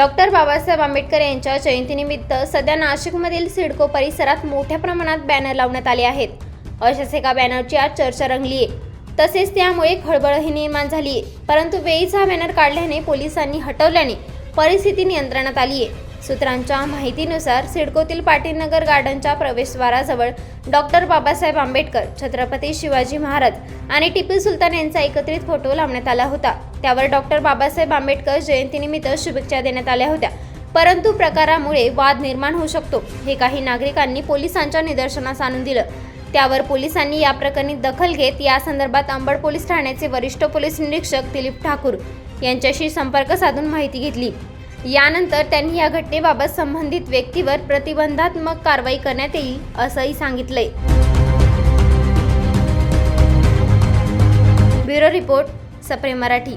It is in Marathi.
डॉक्टर बाबासाहेब आंबेडकर यांच्या जयंतीनिमित्त सध्या नाशिकमधील सिडको परिसरात मोठ्या प्रमाणात बॅनर लावण्यात आले आहेत. अशाच एका बॅनरची आज चर्चा रंगली आहे. तसेच त्यामुळे खळबळही निर्माण झाली आहे. परंतु वेळीच हा बॅनर काढल्याने पोलिसांनी हटवल्याने परिस्थिती नियंत्रणात आली आहे. सूत्रांच्या माहितीनुसार सिडकोतील पाटीलनगर गार्डनच्या प्रवेशद्वाराजवळ डॉक्टर बाबासाहेब आंबेडकर छत्रपती शिवाजी महाराज आणि टिपू सुलतान यांचा एकत्रित फोटो लावण्यात आला होता. त्यावर डॉक्टर बाबासाहेब आंबेडकर जयंतीनिमित्त शुभेच्छा देण्यात आल्या होत्या. परंतु प्रकारामुळे वाद निर्माण होऊ शकतो हे काही नागरिकांनी पोलिसांच्या निदर्शनास आणून दिलं. त्यावर पोलिसांनी या प्रकरणी दखल घेत या संदर्भात अंबड पोलीस ठाण्याचे वरिष्ठ पोलीस निरीक्षक दिलीप ठाकूर यांच्याशी संपर्क साधून माहिती घेतली. यानंतर त्यांनी या घटनेबाबत संबंधित व्यक्तीवर प्रतिबंधात्मक कारवाई करण्यात येईल असंही सांगितलंय. Bureau report Sapre Marathi.